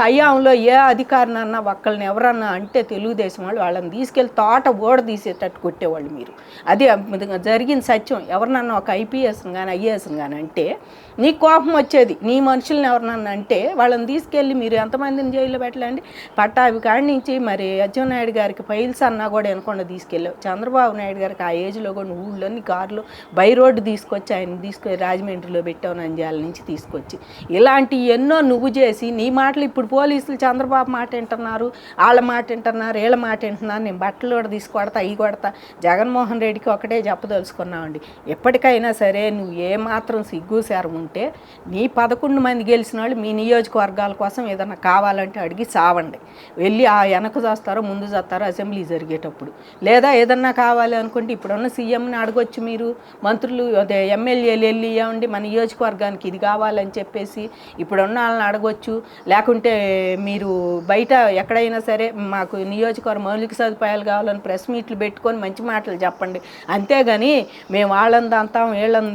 హయాంలో ఏ అధికారినన్నా ఒక్కళ్ళని ఎవరన్నా అంటే తెలుగుదేశం వాళ్ళు వాళ్ళని తీసుకెళ్ళి తోట ఓడ తీసేటట్టు కొట్టేవాళ్ళు మీరు. అదే జరిగిన సత్యం. ఎవరినన్నా ఒక ఐపీఎస్ని కానీ ఐఏఎస్ని కానీ అంటే నీ కోపం వచ్చేది. నీ మనుషుల్ని ఎవరినన్నా అంటే వాళ్ళని తీసుకెళ్ళి మీరు ఎంతమందిని జైల్లో పెట్టలేండి? పట్టాభి కాడి నుంచి మరి అచ్చెన్నాయుడు గారికి ఫైల్స్ అన్నా కూడా వినకుండా తీసుకెళ్ళావు. చంద్రబాబు నాయుడు గారికి ఆ ఏజ్లో కూడా ఊళ్ళోని కారులో బై రోడ్డు తీసుకొచ్చి ఆయన తీసుకొని రాజమండ్రిలో పెట్టావు నంద్యాల నుంచి తీసుకొచ్చి. ఇలాంటి ఎన్నో నువ్వు చేసి నీ మాటలు ఇప్పుడు పోలీసులు చంద్రబాబు మాట వింటున్నారు వాళ్ళ మాట వింటున్నారు వీళ్ళ మాట వింటున్నారు నేను బట్టలు కూడా తీసుకొడతా అవి కొడతా. జగన్మోహన్ రెడ్డికి ఒకటే చెప్పదలుచుకున్నామండి. ఎప్పటికైనా సరే నువ్వు ఏమాత్రం మాత్రం ఉంటే నీ పదకొండు మంది గెలిచిన వాళ్ళు మీ నియోజకవర్గాల కోసం ఏదన్నా కావాలంటే అడిగి సావండి వెళ్ళి ఆ వెనక చేస్తారో ముందు చేస్తారో అసెంబ్లీ జరిగేటప్పుడు. లేదా ఏదన్నా కావాలి అనుకుంటే ఇప్పుడున్న సీఎంని అడగొచ్చు మీరు. మంత్రులు అదే ఎమ్మెల్యేలు వెళ్ళి ఇవ్వండి మన నియోజకవర్గానికి ఇది కావాలని చెప్పేసి ఇప్పుడున్న వాళ్ళని అడగొచ్చు. లేకుంటే మీరు బయట ఎక్కడైనా సరే మాకు నియోజకవర్గ మౌలిక సదుపాయాలు కావాలని ప్రెస్ మీట్లు పెట్టుకొని మంచి మాటలు చెప్పండి. అంతేగాని మేము వాళ్ళని అంతాం వీళ్ళని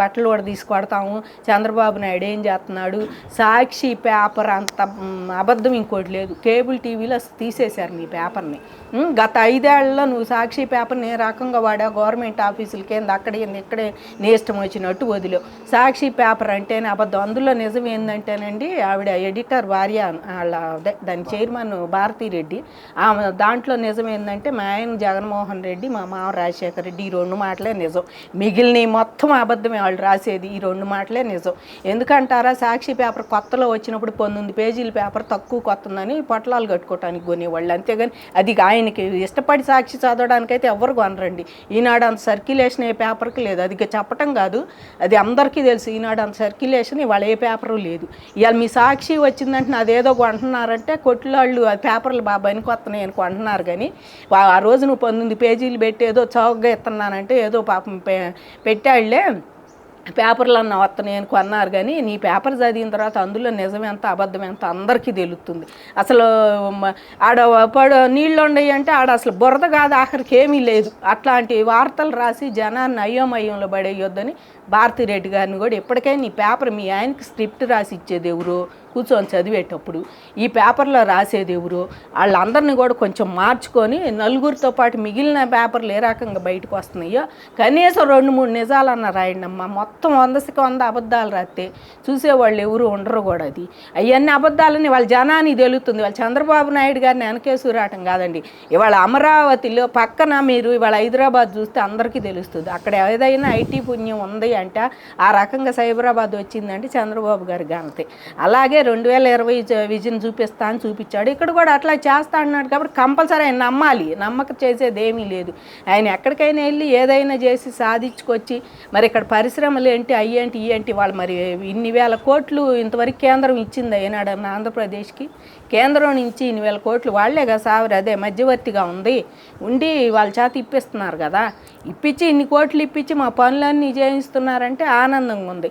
బట్టలు కూడా తీసుకొడతాము. చంద్రబాబు నాయుడు ఏం చేస్తున్నాడు? సాక్షి పేపర్ అంత అబద్ధం ఇంకోటి లేదు. కేబుల్ టీవీలో తీసేశారు మీ పేపర్ని. గత ఐదేళ్ళలో నువ్వు సాక్షి పేపర్ని ఏ రకంగా వాడా గవర్నమెంట్ ఆఫీసుల కింద అక్కడే ఇక్కడే నేష్టం వచ్చినట్టు వదిలేవు. సాక్షి పేపర్ అంటేనే అబద్ధం. అందులో నిజం ఏంటంటేనండి ఆవిడ ఎడిటర్ భార్య వాళ్ళ అదే దాని చైర్మన్ భారతీ రెడ్డి. ఆమె దాంట్లో నిజం ఏంటంటే మా ఆయన జగన్మోహన్ రెడ్డి మా మామ రాజశేఖర రెడ్డి ఈ రెండు మాటలే నిజం. మిగిలిన మొత్తం అబద్ధమే వాళ్ళు రాసేది ఈ రెండు మాటలే నిజం. ఎందుకంటారా సాక్షి పేపర్ కొత్తలో వచ్చినప్పుడు పంతొమ్మిది పేజీల పేపర్ తక్కువ కొత్తందని పొట్లాలు కట్టుకోవటానికి కొనేవాళ్ళు. అంతేగాని అది ఆయనకి ఇష్టపడి సాక్షి చదవడానికైతే ఎవరు కొనరండి. ఈనాడు అంత సర్క్యులేషన్ ఏ పేపర్కి లేదు. అది చెప్పటం కాదు. అది అందరికీ తెలుసు. ఈనాడు అంత సర్క్యులేషన్ ఇవాళ ఏ పేపరు లేదు. ఇవాళ మీ సాక్షి వచ్చిందంటే నాదేదో కొంటున్నారంటే కొట్లాళ్ళు ఆ పేపర్లు బాగా కొత్తనే అనుకో కొంటున్నారు కానీ ఆ రోజు నువ్వు పంతొమ్మిది పేజీలు పెట్టి ఏదో చౌకగా ఇస్తున్నానంటే ఏదో పాపం పె పెట్టాళ్ళే పేపర్లు అన్న వస్తున్నాయి అని కొన్నారు కానీ నీ పేపర్ చదివిన తర్వాత అందులో నిజం ఎంత అబద్ధం ఎంత అందరికీ తెలుస్తుంది. అసలు ఆడ పడు నీళ్ళు ఉండయి అంటే ఆడ అసలు బురద కాదు ఆఖరికి ఏమీ లేదు. అట్లాంటి వార్తలు రాసి జనాన్ని అయోమయంలో పడేయొద్దని భారతిరెడ్డి గారిని కూడా ఇప్పటికే నీ పేపర్ మీ ఆయనకి స్క్రిప్ట్ రాసి ఇచ్చేది ఎవరు? కూర్చొని చదివేటప్పుడు ఈ పేపర్లో రాసేది ఎవరు? వాళ్ళందరినీ కూడా కొంచెం మార్చుకొని నలుగురితో పాటు మిగిలిన పేపర్లు ఏ రకంగా బయటకు వస్తున్నాయో కనీసం రెండు మూడు నిజాలన్న రాయండి అమ్మ మొత్తం వందకి వంద అబద్ధాలు రాస్తే చూసేవాళ్ళు ఎవరు ఉండరు కూడా అది. అవన్నీ అబద్ధాలని వాళ్ళ జనానికి తెలుస్తుంది. వాళ్ళ చంద్రబాబు నాయుడు గారిని వెనకేసి రావటం కాదండి. ఇవాళ అమరావతిలో పక్కన మీరు ఇవాళ హైదరాబాద్ చూస్తే అందరికీ తెలుస్తుంది. అక్కడ ఏదైనా ఐటీ పుణ్యం ఉంది అంటే ఆ రకంగా సైబరాబాద్ వచ్చిందంటే చంద్రబాబు గారి ఘనతే అలాగే రెండు వేల ఇరవై విజన్ చూపిస్తా అని చూపించాడు. ఇక్కడ కూడా అట్లా చేస్తా అన్నాడు కాబట్టి కంపల్సరీ ఆయన నమ్మాలి. నమ్మక చేసేది ఏమీ లేదు. ఆయన ఎక్కడికైనా వెళ్ళి ఏదైనా చేసి సాధించుకొచ్చి మరి ఇక్కడ పరిశ్రమలు ఏంటి అయ్యేంటి ఏంటి వాళ్ళు మరి ఇన్ని వేల కోట్లు ఇంతవరకు కేంద్రం ఇచ్చింది ఏనాడన్నా ఆంధ్రప్రదేశ్కి. కేంద్రం నుంచి ఇన్ని వేల కోట్లు వాళ్ళే కదా సావరు. అదే మధ్యవర్తిగా ఉంది. ఉండి వాళ్ళ చేత ఇప్పిస్తున్నారు కదా. ఇప్పించి ఇన్ని కోట్లు ఇప్పించి మా పనులన్నీ చేయిస్తున్నారంటే ఆనందంగా ఉంది.